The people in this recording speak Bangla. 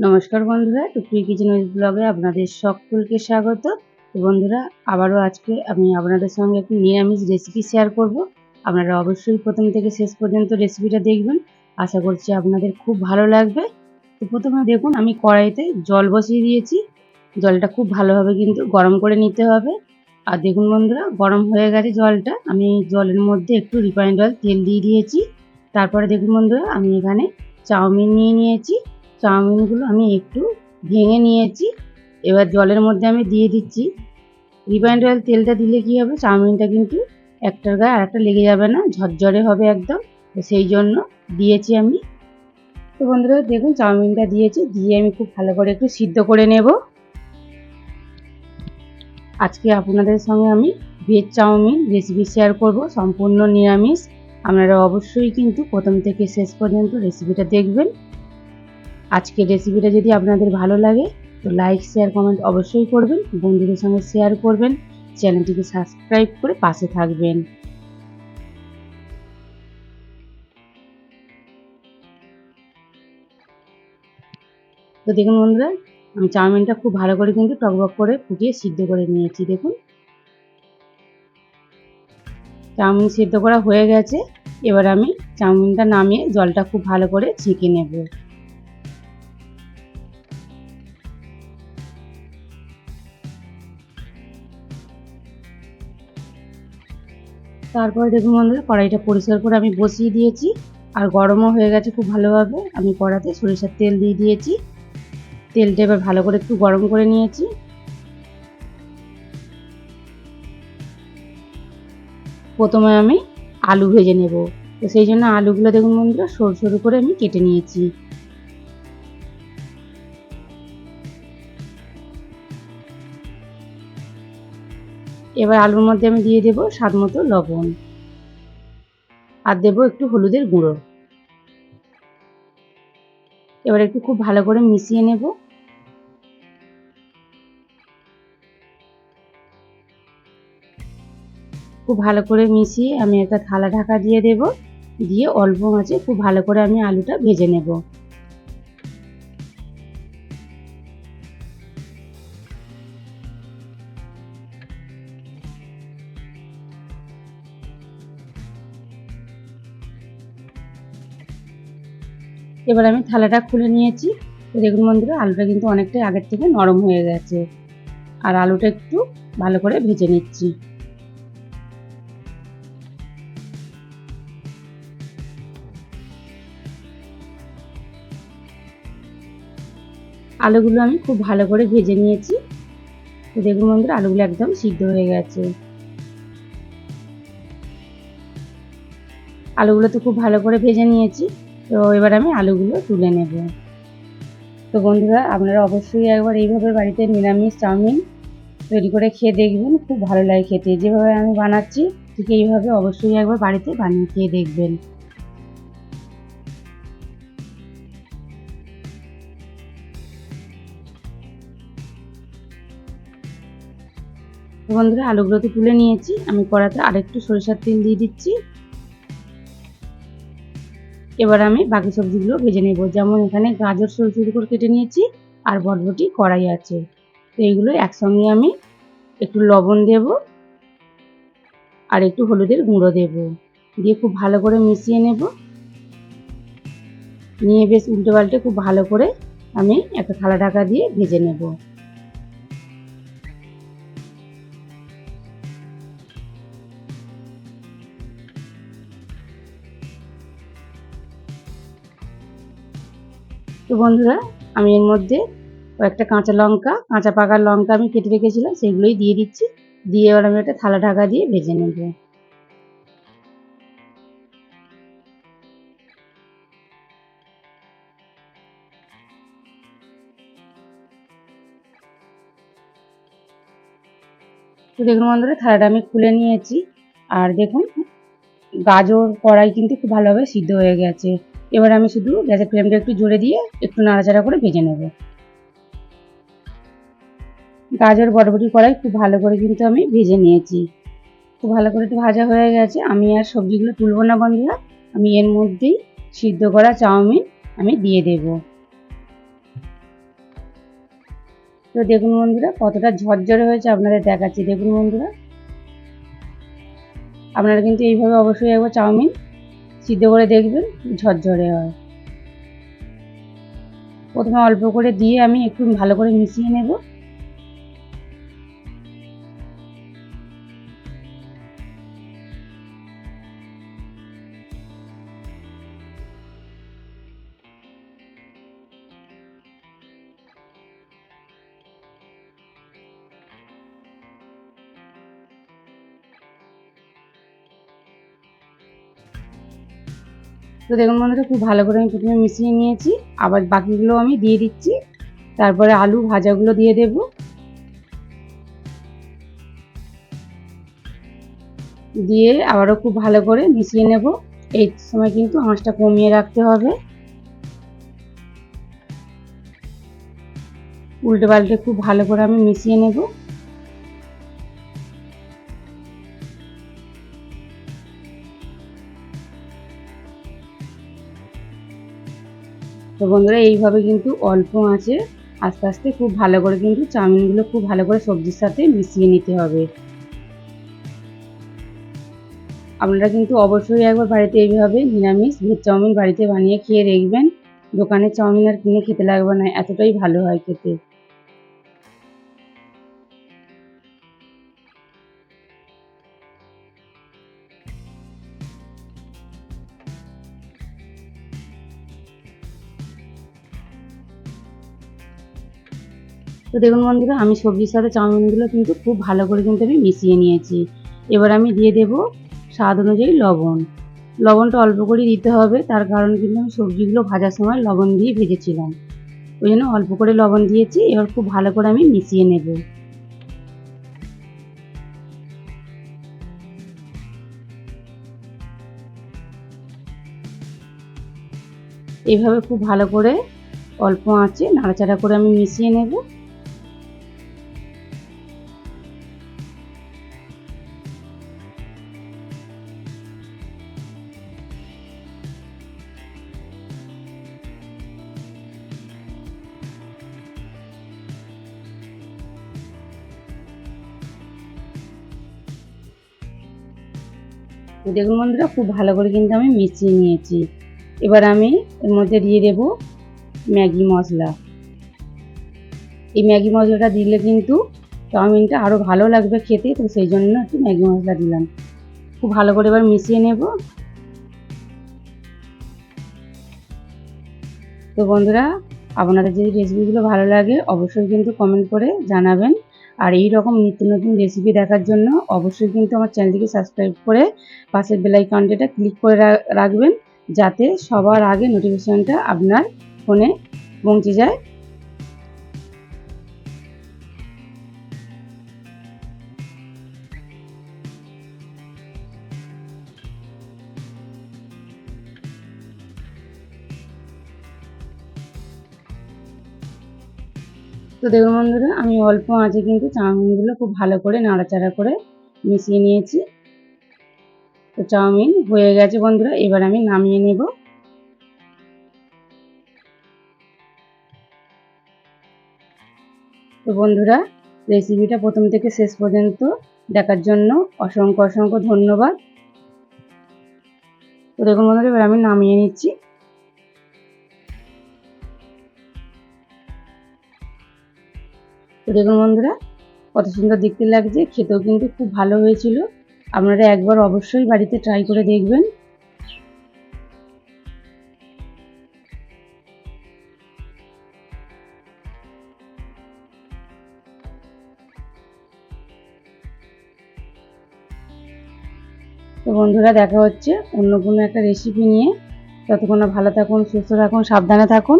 নমস্কার বন্ধুরা, টুকরি কিচেন ব্লগে আপনাদের সকলকে স্বাগত। তো বন্ধুরা, আবারও আজকে আমি আপনাদের সঙ্গে একটি নিরামিষ রেসিপি শেয়ার করব। আপনারা অবশ্যই প্রথম থেকে শেষ পর্যন্ত রেসিপিটা দেখবেন। আশা করছি আপনাদের খুব ভালো লাগবে। তো প্রথমে দেখুন, আমি কড়াইতে জল বসিয়ে দিয়েছি। জলটা খুব ভালোভাবে কিন্তু গরম করে নিতে হবে। আর দেখুন বন্ধুরা, গরম হয়ে গেছে জলটা। আমি জলের মধ্যে একটু রিফাইন্ড অয়েল তেল দিয়ে দিয়েছি। তারপরে দেখুন বন্ধুরা, আমি এখানে চাউমিন নিয়ে নিয়েছি। চাউমিনগুলো আমি একটু ভেঙে নিয়েছি। এবার জলের মধ্যে আমি দিয়ে দিচ্ছি। রিফাইন্ড অয়েল তেলটা দিলে কি হবে? চাউমিনটা কিন্তু একটার গায়ে আর একটা লেগে যাবে না, ঝরঝরে হবে একদম। তো সেই জন্য দিয়েছি আমি। তো বন্ধুরা, দেখুন চাউমিনটা দিয়েছি। দিয়ে আমি খুব ভালো করে একটু সিদ্ধ করে নেব। আজকে আপনাদের সঙ্গে আমি ভেজ চাউমিন রেসিপি শেয়ার করব। সম্পূর্ণ নিরামিষ। আপনারা অবশ্যই কিন্তু প্রথম থেকে শেষ পর্যন্ত রেসিপিটা দেখবেন। আজকের রেসিপিটা যদি আপনাদের ভালো লাগে, তো লাইক শেয়ার কমেন্ট অবশ্যই করবেন, বন্ধুদের সঙ্গে শেয়ার করবেন চ্যানেলটিকে সাবস্ক্রাইব করে পাশে থাকবেন। তো দেখুন বন্ধুরা, আমি চাউমিনটা খুব ভালো করে কিন্তু টকবক করে ফুটিয়ে সিদ্ধ করে নিয়েছি, দেখুন। চাউমিন সিদ্ধ করা হয়ে গেছে, এবার আমি চাউমিনটা নামিয়ে জলটা খুব ভালো করে ছেঁকে নেব। তারপরে দেখুন বন্ধুরা, কড়াইটা পরিষ্কার করে আমি বসিয়ে দিয়েছি। আর গরমও হয়ে গেছে খুব ভালোভাবে। আমি কড়াতে সরিষার তেল দিয়ে দিয়েছি। তেলটা এবার ভালো করে একটু গরম করে নিয়েছি। প্রথমে আমি আলু ভেজে নেব। তো সেই জন্য আলুগুলো দেখুন বন্ধুরা, সরু সরু করে আমি কেটে নিয়েছি। এবার আলুর মধ্যে আমি দিয়ে দেব স্বাদ মতো লবণ। আর দেব একটু হলুদের গুঁড়ো। এবার একটু খুব ভালো করে মিশিয়ে নেব। খুব ভালো করে মিশিয়ে আমি একটা থালা ঢাকা দিয়ে দেব। দিয়ে অল্প মাছে খুব ভালো করে আমি আলুটা ভেজে নেব। এবার আমি থালাটা খুলে নিয়েছি। দেখুন বন্ধুরা, আলুটা কিন্তু অনেকটাই আগের থেকে নরম হয়ে গেছে। আর আলুটা একটু ভালো করে ভেজে নিচ্ছি। আলুগুলো আমি খুব ভালো করে ভেজে নিয়েছি। দেখুন বন্ধুরা, আলুগুলো একদম সিদ্ধ হয়ে গেছে। আলুগুলো তো খুব ভালো করে ভেজে নিয়েছি। তো এবার আমি আলুগুলো তুলে নেব। তো বন্ধুরা, আপনারা অবশ্যই একবার এইভাবে বাড়িতে নিরামিষ চাউমিন তৈরি করে খেয়ে দেখবেন, খুব ভালো লাগে খেতে। যেভাবে আমি বানাচ্ছি, ঠিক এইভাবে অবশ্যই একবার বাড়িতে বানিয়ে খেয়ে দেখবেন। বন্ধুরা আলুগুলো তো তুলে নিয়েছি। আমি কড়াতে আরেকটু সরিষার তেল দিয়ে দিচ্ছি। এবার আমি বাকি সবজিগুলো ভেজে নেব। যেমন এখানে গাজর সরু করে কেটে নিয়েছি, আর বটবটি কড়াই আছে। তো এইগুলো একসঙ্গে আমি একটু লবণ দেব, আর একটু হলুদের গুঁড়ো দেব। দিয়ে খুব ভালো করে মিশিয়ে নেব। নিয়ে বেশ উল্টে পাল্টে খুব ভালো করে আমি একটা থালা ঢাকা দিয়ে ভেজে নেব। তো বন্ধুরা, আমি এর মধ্যে কয়েকটা কাঁচা লঙ্কা, কাঁচা পাকা লঙ্কা আমি কেটে রেখেছিলাম, সেগুলোই দিয়ে দিচ্ছি। দিয়ে এবার আমি একটা থালা ঢাকা দিয়ে ভেজে নেব। তো দেখুন বন্ধুরা, থালাটা আমি খুলে নিয়েছি। আর দেখুন, গাজর কড়াই কিন্তু খুব ভালোভাবে সিদ্ধ হয়ে গেছে। এবার আমি শুধু গ্যাসের ফ্লেমটা একটু জোরে দিয়ে একটু নাড়াচাড়া করে ভেজে নেব। গাজর বরবটি কড়াই খুব ভালো করে কিন্তু আমি ভেজে নিয়েছি। খুব ভালো করে একটু ভাজা হয়ে গেছে। আমি আর সবজিগুলো তুলবো না বন্ধুরা। আমি এর মধ্যেই সিদ্ধ করা চাউমিন আমি দিয়ে দেব। তো দেখুন বন্ধুরা, কতটা ঝরঝরে হয়েছে আপনাদের দেখাচ্ছি। দেখুন বন্ধুরা, আপনারা কিন্তু এইভাবে অবশ্যই একবার চাউমিন সিদ্ধ করে দেখবেন, ঝরঝরে হয়। প্রথমে অল্প করে দিয়ে আমি একটু ভালো করে মিশিয়ে নেব। তো দেখুন বন্ধুরা, খুব ভালো করে আমি প্রথমে মিশিয়ে নিয়েছি। আবার বাকিগুলো আমি দিয়ে দিচ্ছি। তারপরে আলু ভাজাগুলো দিয়ে দেব। দিয়ে আবারও খুব ভালো করে মিশিয়ে নেব। এই সময় কিন্তু আঁচটা কমিয়ে রাখতে হবে। উল্টে পাল্টে খুব ভালো করে আমি মিশিয়ে নেব। তো বন্ধুরা, এইভাবে কিন্তু অল্প আছে আস্তে আস্তে খুব ভালো করে কিন্তু চাউমিনগুলো খুব ভালো করে সবজির সাথে মিশিয়ে নিতে হবে। আপনারা কিন্তু অবশ্যই একবার বাড়িতে এইভাবে নিরামিষ ভেজ চাউমিন বাড়িতে বানিয়ে খেয়ে দেখবেন। দোকানে চাউমিন আর কিনে খেতে লাগবে না, এতটাই ভালো হয় খেতে। তো দেখুন বন্ধুরা আমি সবজির সাথে চাউমিনগুলো কিন্তু খুব ভালো করে কিন্তু আমি মিশিয়ে নিয়েছি। এবার আমি দিয়ে দেব স্বাদ অনুযায়ী লবণ। লবণটা অল্প করে দিতে হবে, তার কারণ কিন্তু আমি সবজিগুলো ভাজার সময় লবণ দিয়ে ভেজেছিলাম। ওই জন্য অল্প করে লবণ দিয়েছি, এবার খুব ভালো করে আমি মিশিয়ে নেব। এইভাবে খুব ভালো করে অল্প আঁচে নাড়াচাড়া করে আমি মিশিয়ে নেব। দেখুন বন্ধুরা খুব ভালো করে কিন্তু আমি মিশিয়ে নিয়েছি। এবার আমি এর মধ্যে দিয়ে দেব ম্যাগি মশলা। এই ম্যাগি মশলাটা দিলে কিন্তু চাউমিনটা আরও ভালো লাগবে খেতে, তো সেই জন্য একটু ম্যাগি মশলা দিলাম। খুব ভালো করে এবার মিশিয়ে নেব। তো বন্ধুরা, আপনাদের যদি রেসিপিগুলো ভালো লাগে, অবশ্যই কিন্তু কমেন্ট করে জানাবেন। আর এই রকম নিত্য নতুন রেসিপি দেখার জন্য অবশ্যই কিন্তু আমার চ্যানেলটিকে সাবস্ক্রাইব করে পাশের বেলাইকনটা ক্লিক করে রাখবেন, যাতে সবার আগে নোটিফিকেশনটা আপনার ফোনে পৌঁছে যায়। তো দেখুন বন্ধুরা, আমি অল্প আঁচে কিন্তু চাউমিনগুলো খুব ভালো করে নাড়াচাড়া করে মিশিয়ে নিয়েছি। তো চাউমিন হয়ে গেছে বন্ধুরা, এবার আমি নামিয়ে নেব। তো বন্ধুরা রেসিপিটা প্রথম থেকে শেষ পর্যন্ত দেখার জন্য অসংখ্য অসংখ্য ধন্যবাদ। তো দেখুন বন্ধুরা, এবার আমি নামিয়ে নিচ্ছি। তো দেখুন বন্ধুরা, কত সুন্দর দেখতে লাগছে, খেতেও কিন্তু খুব ভালো হয়েছিল। আপনারা একবার অবশ্যই বাড়িতে ট্রাই করে দেখবেন। তো বন্ধুরা, দেখা হচ্ছে অন্য কোনো একটা রেসিপি নিয়ে। ততক্ষণ ভালো থাকুন, সুস্থ থাকুন, সাবধানে থাকুন।